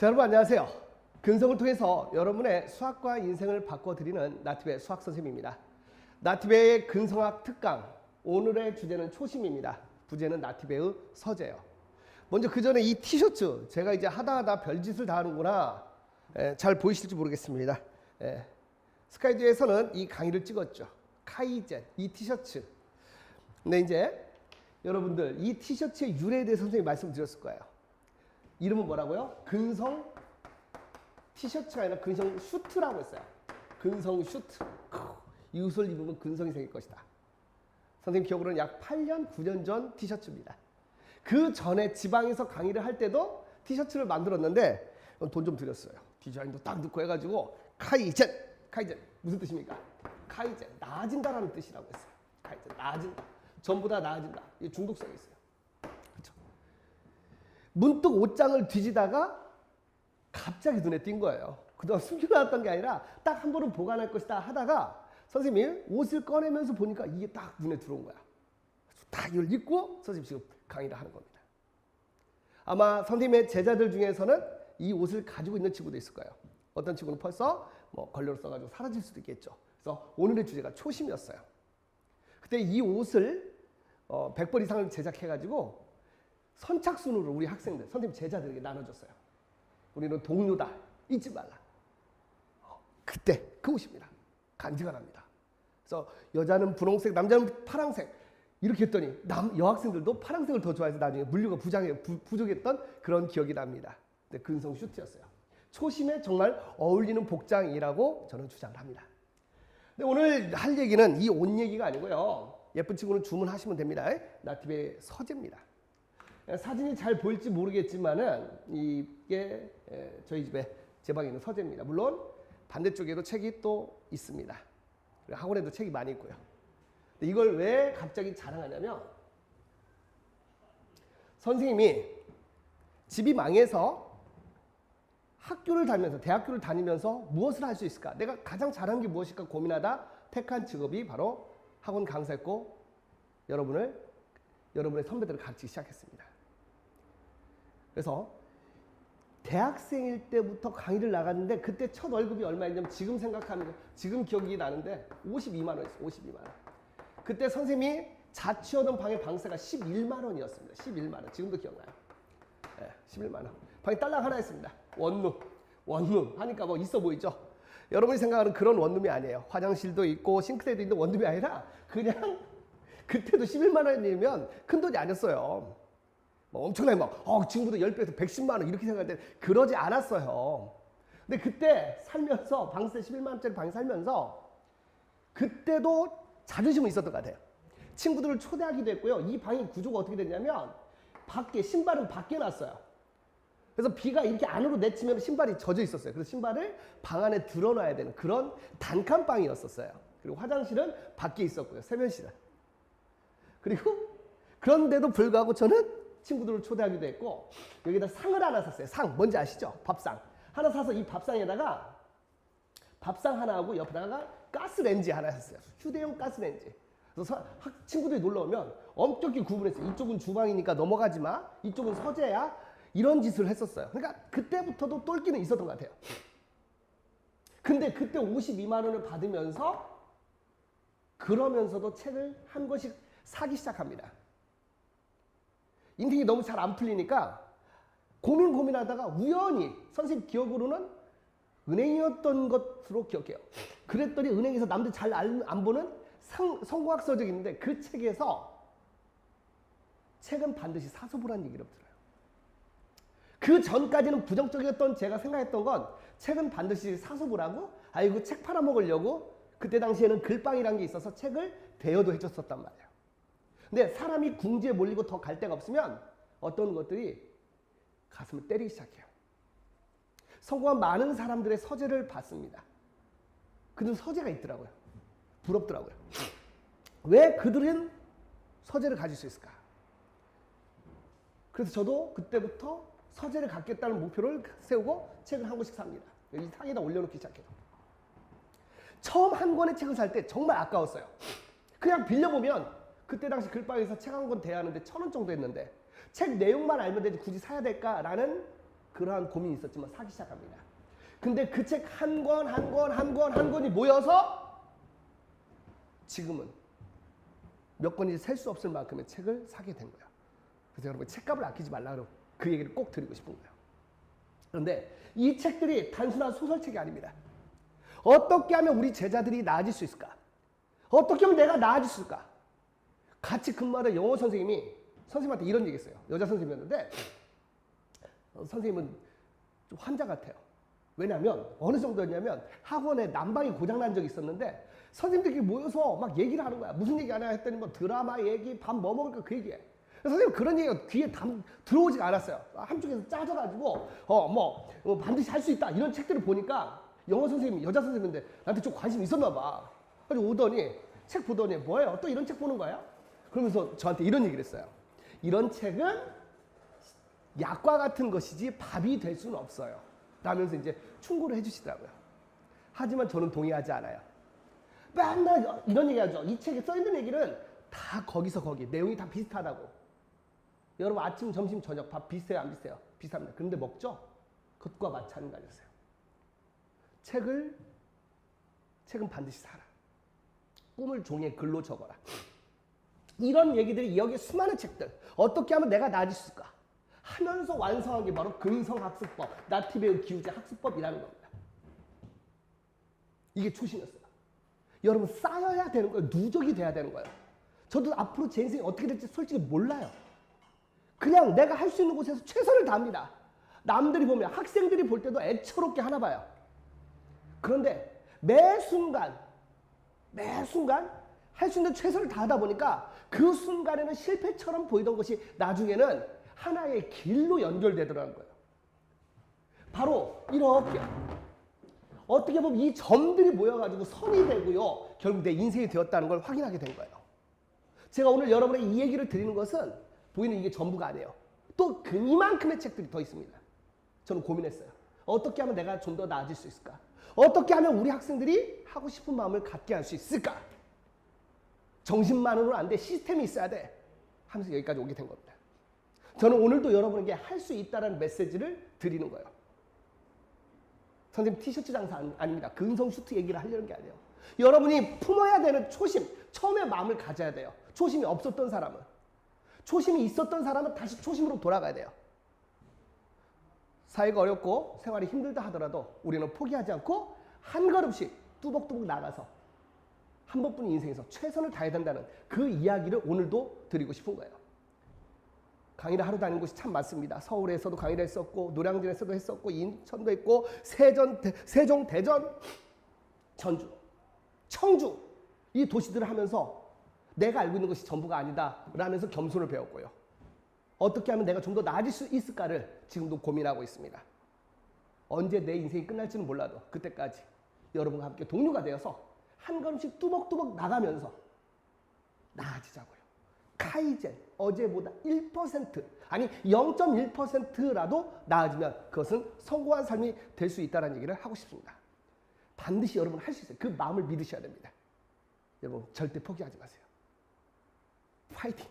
자, 여러분 안녕하세요. 근성을 통해서 여러분의 수학과 인생을 바꿔드리는 나티베 수학 선생님입니다. 나티베의 근성학 특강 오늘의 주제는 초심입니다. 부제는 나티베의 서재요. 먼저 그 전에 이 티셔츠 제가 이제 하다 하다 별짓을 다 하는구나 에, 잘 보이실지 모르겠습니다. 에, 스카이드에서는 이 강의를 찍었죠. 카이젠 이 티셔츠. 근데 이제 여러분들 이 티셔츠의 유래에 대해 선생님이 말씀드렸을 거예요. 이름은 뭐라고요? 근성 티셔츠가 아니라 근성 슈트라고 했어요. 근성 슈트. 이 옷을 입으면 근성이 생길 것이다. 선생님 기억으로는 약 8년, 9년 전 티셔츠입니다. 그 전에 지방에서 강의를 할 때도 티셔츠를 만들었는데 돈 좀 들였어요. 디자인도 딱 넣고 해가지고 카이젠, 카이젠 무슨 뜻입니까? 카이젠 나아진다라는 뜻이라고 했어요. 카이젠 나아진다. 전부 다 나아진다. 이 중독성이 있어요. 문득 옷장을 뒤지다가 갑자기 눈에 띈 거예요. 그동안 숨겨놨던 게 아니라 딱 한 번은 보관할 것이다 하다가 선생님이 옷을 꺼내면서 보니까 이게 딱 눈에 들어온 거야. 딱 이걸 입고 선생님 지금 강의를 하는 겁니다. 아마 선생님의 제자들 중에서는 이 옷을 가지고 있는 친구도 있을 거예요. 어떤 친구는 벌써 뭐 걸려로 써가지고 사라질 수도 있겠죠. 그래서 오늘의 주제가 초심이었어요. 그때 이 옷을 어, 100벌 이상을 제작해가지고 선착순으로 우리 학생들, 선생님 제자들에게 나눠줬어요. 우리는 동료다. 잊지 말라. 어, 그때 그 옷입니다. 간지가 납니다. 그래서 여자는 분홍색, 남자는 파랑색. 이렇게 했더니 남 여학생들도 파랑색을 더 좋아해서 나중에 물류가 부장해 부, 부족했던 그런 기억이 납니다. 근데 근성 슈트였어요. 초심에 정말 어울리는 복장이라고 저는 주장을 합니다. 근데 오늘 할 얘기는 이 옷 얘기가 아니고요. 예쁜 친구는 주문하시면 됩니다. 나티베 서재입니다. 사진이 잘 보일지 모르겠지만은 이게 에, 저희 집에 제 방에 있는 서재입니다. 물론 반대쪽에도 책이 또 있습니다. 학원에도 책이 많이 있고요. 이걸 왜 갑자기 자랑하냐면 선생님이 집이 망해서 학교를 다니면서 대학교를 다니면서 무엇을 할 수 있을까? 내가 가장 잘한 게 무엇일까 고민하다 택한 직업이 바로 학원 강사였고 여러분을 여러분의 선배들을 가르치기 시작했습니다. 그래서 대학생일 때부터 강의를 나갔는데 그때 첫 월급이 얼마였냐면 지금 생각하면 지금 기억이 나는데 52만 원이었어요. 52만 원. 그때 선생님이 자취하던 방의 방세가 11만 원이었습니다. 11만 원. 지금도 기억나요. 네, 11만 원. 방에 딸랑 하나 있습니다. 원룸. 원룸 하니까 뭐 있어 보이죠? 여러분이 생각하는 그런 원룸이 아니에요. 화장실도 있고 싱크대도 있는 원룸이 아니라 그냥 그때도 11만 원이면 큰 돈이 아니었어요. 뭐 엄청나게 막, 어, 지금보다 10배에서 110만 원 이렇게 생각할 때 그러지 않았어요. 근데 그때 살면서 방세 11만 원짜리 방에 살면서 그때도 자존심은 있었던 것 같아요. 친구들을 초대하기도 했고요. 이 방의 구조가 어떻게 됐냐면 밖에 신발은 밖에 놨어요. 그래서 비가 이렇게 안으로 내치면 신발이 젖어 있었어요. 그래서 신발을 방 안에 드러놔야 되는 그런 단칸방이었었어요. 그리고 화장실은 밖에 있었고요. 세면실은. 그리고 그런데도 불구하고 저는 친구들을 초대하기도 했고 여기다 상을 하나 샀어요. 상 뭔지 아시죠? 밥상 하나 사서 이 밥상에다가 밥상 하나 하고 옆에다가 가스렌지 하나 샀어요. 휴대용 가스렌지. 그래서 서- 학- 친구들이 놀러 오면 엄격히 구분했어요. 이쪽은 주방이니까 넘어가지 마. 이쪽은 서재야. 이런 짓을 했었어요. 그러니까 그때부터도 똘끼는 있었던 것 같아요. 근데 그때 52만 원을 받으면서 그러면서도 책을 한 권씩 사기 시작합니다. 인생이 너무 잘 안 풀리니까 고민 고민하다가 우연히 선생님 기억으로는 은행이었던 것으로 기억해요. 그랬더니 은행에서 남들 잘 안 보는 상, 성공학 서적이 있는데 그 책에서 책은 반드시 보라는 얘기를 들어요. 그 전까지는 부정적이었던 제가 생각했던 건 책은 반드시 사서 보라고 아이고 책 팔아먹으려고 그때 당시에는 글빵이란 게 있어서 책을 대여도 해줬었단 말이에요. 근데 사람이 궁지에 몰리고 더 갈 데가 없으면 어떤 것들이 가슴을 때리기 시작해요. 성공한 많은 사람들의 서재를 봤습니다. 그들 서재가 있더라고요. 부럽더라고요. 왜 그들은 서재를 가질 수 있을까? 그래서 저도 그때부터 서재를 갖겠다는 목표를 세우고 책을 한 권씩 삽니다. 여기 상에다 올려놓기 시작해요. 처음 한 권의 책을 살 때 정말 아까웠어요. 그냥 빌려보면 그때 당시 글방에서 책 한 권 대하는데 천 원 정도 했는데 책 내용만 알면 되지 굳이 사야 될까라는 그러한 고민이 있었지만 사기 시작합니다. 근데 그 책 한 권, 한 권, 한 권, 한 권이 모여서 지금은 몇 권인지 셀수 없을 만큼의 책을 사게 된 거예요. 그래서 여러분 책값을 아끼지 말라고 그 얘기를 꼭 드리고 싶은 거예요. 그런데 이 책들이 단순한 소설책이 아닙니다. 어떻게 하면 우리 제자들이 나아질 수 있을까? 어떻게 하면 내가 나아질 수 있을까? 같이 근무하던 영어 선생님이 선생님한테 이런 얘기 했어요. 여자 선생님이었는데 어, 선생님은 좀 환자 같아요. 왜냐하면 어느 정도였냐면 학원에 난방이 고장난 적이 있었는데 선생님들끼리 모여서 막 얘기를 하는 거야. 무슨 얘기 하냐 했더니 뭐 드라마 얘기, 밥 뭐 먹을까 그 얘기해. 선생님 그런 얘기가 귀에 담, 들어오지가 않았어요. 한쪽에서 짜져가지고 어뭐 어, 반드시 할 수 있다 이런 책들을 보니까 영어 선생님 여자 선생님인데 나한테 좀 관심 있었나 봐. 그래서 오더니 책 보더니 뭐예요? 또 이런 책 보는 거야? 그러면서 저한테 이런 얘기를 했어요. 이런 책은 약과 같은 것이지 밥이 될 수는 없어요. 라면서 이제 충고를 해주시더라고요. 하지만 저는 동의하지 않아요. 맨날 이런 얘기 하죠. 이 책에 써있는 얘기는 다 거기서 거기. 내용이 다 비슷하다고. 여러분 아침, 점심, 저녁 밥 비슷해요? 안 비슷해요? 비슷합니다. 그런데 먹죠? 그것과 마찬가지였어요. 책을, 책은 반드시 사라. 꿈을 종이에 글로 적어라. 이런 얘기들이 여기 수많은 책들. 어떻게 하면 내가 나아질 수 있을까? 하면서 완성한 게 바로 근성학습법, 나티베의 기우제 학습법이라는 겁니다. 이게 초심이었어요. 여러분 쌓여야 되는 거예요. 누적이 돼야 되는 거예요. 저도 앞으로 제 인생이 어떻게 될지 솔직히 몰라요. 그냥 내가 할 수 있는 곳에서 최선을 다합니다. 남들이 보면 학생들이 볼 때도 애처롭게 하나 봐요. 그런데 매 순간 매 순간 할 수 있는 최선을 다하다 보니까 그 순간에는 실패처럼 보이던 것이 나중에는 하나의 길로 연결되더라는 거예요. 바로 이렇게 어떻게 보면 이 점들이 모여가지고 선이 되고요. 결국 내 인생이 되었다는 걸 확인하게 된 거예요. 제가 오늘 여러분의 이 얘기를 드리는 것은 보이는 이게 전부가 아니에요. 또 그 이만큼의 책들이 더 있습니다. 저는 고민했어요. 어떻게 하면 내가 좀 더 나아질 수 있을까? 어떻게 하면 우리 학생들이 하고 싶은 마음을 갖게 할 수 있을까? 정신만으로는 안 돼. 시스템이 있어야 돼. 하면서 여기까지 오게 된 겁니다. 저는 오늘도 여러분에게 할 수 있다는 메시지를 드리는 거예요. 선생님 티셔츠 장사 아닙니다. 근성 슈트 얘기를 하려는 게 아니에요. 여러분이 품어야 되는 초심, 처음에 마음을 가져야 돼요. 초심이 없었던 사람은. 초심이 있었던 사람은 다시 초심으로 돌아가야 돼요. 사회가 어렵고 생활이 힘들다 하더라도 우리는 포기하지 않고 한 걸음씩 뚜벅뚜벅 나가서 한 번뿐인 인생에서 최선을 다해야 된다는 그 이야기를 오늘도 드리고 싶은 거예요. 강의를 하러 다니는 곳이 참 많습니다. 서울에서도 강의를 했었고 노량진에서도 했었고 인천도 했고 세전, 대- 세종, 대전, 전주, 청주 이 도시들을 하면서 내가 알고 있는 것이 전부가 아니다 라면서 겸손을 배웠고요. 어떻게 하면 내가 좀 더 나아질 수 있을까를 지금도 고민하고 있습니다. 언제 내 인생이 끝날지는 몰라도 그때까지 여러분과 함께 동료가 되어서 한 걸음씩 뚜벅뚜벅 나가면서 나아지자고요. 카이젠 어제보다 1% 아니 0.1%라도 나아지면 그것은 성공한 삶이 될 수 있다는 얘기를 하고 싶습니다. 반드시 여러분 할 수 있어요. 그 마음을 믿으셔야 됩니다. 여러분 절대 포기하지 마세요. 파이팅!